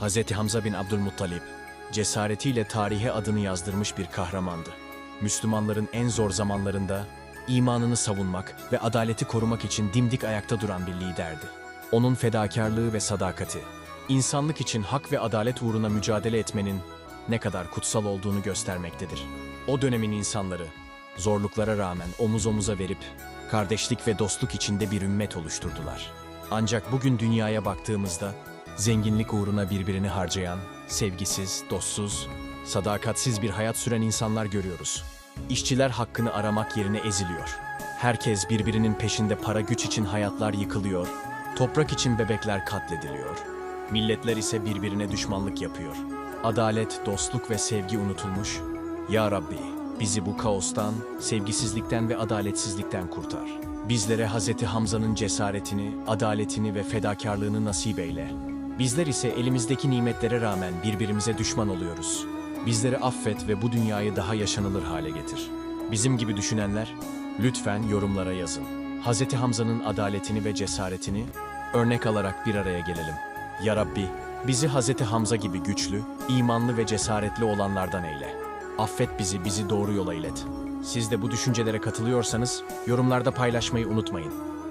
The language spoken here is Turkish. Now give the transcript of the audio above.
Hz. Hamza bin Abdülmuttalip, cesaretiyle tarihe adını yazdırmış bir kahramandı. Müslümanların en zor zamanlarında imanını savunmak ve adaleti korumak için dimdik ayakta duran bir liderdi. Onun fedakarlığı ve sadakati, insanlık için hak ve adalet uğruna mücadele etmenin ne kadar kutsal olduğunu göstermektedir. O dönemin insanları, zorluklara rağmen omuz omuza verip, kardeşlik ve dostluk içinde bir ümmet oluşturdular. Ancak bugün dünyaya baktığımızda, zenginlik uğruna birbirini harcayan, sevgisiz, dostsuz, sadakatsiz bir hayat süren insanlar görüyoruz. İşçiler hakkını aramak yerine eziliyor. Herkes birbirinin peşinde para güç için hayatlar yıkılıyor, toprak için bebekler katlediliyor. Milletler ise birbirine düşmanlık yapıyor. Adalet, dostluk ve sevgi unutulmuş. Ya Rabbi, bizi bu kaostan, sevgisizlikten ve adaletsizlikten kurtar. Bizlere Hz. Hamza'nın cesaretini, adaletini ve fedakarlığını nasip eyle. Bizler ise elimizdeki nimetlere rağmen birbirimize düşman oluyoruz. Bizleri affet ve bu dünyayı daha yaşanılır hale getir. Bizim gibi düşünenler, lütfen yorumlara yazın. Hz. Hamza'nın adaletini ve cesaretini örnek alarak bir araya gelelim. Ya Rabbi, bizi Hz. Hamza gibi güçlü, imanlı ve cesaretli olanlardan eyle. Affet bizi, bizi doğru yola ilet. Siz de bu düşüncelere katılıyorsanız yorumlarda paylaşmayı unutmayın.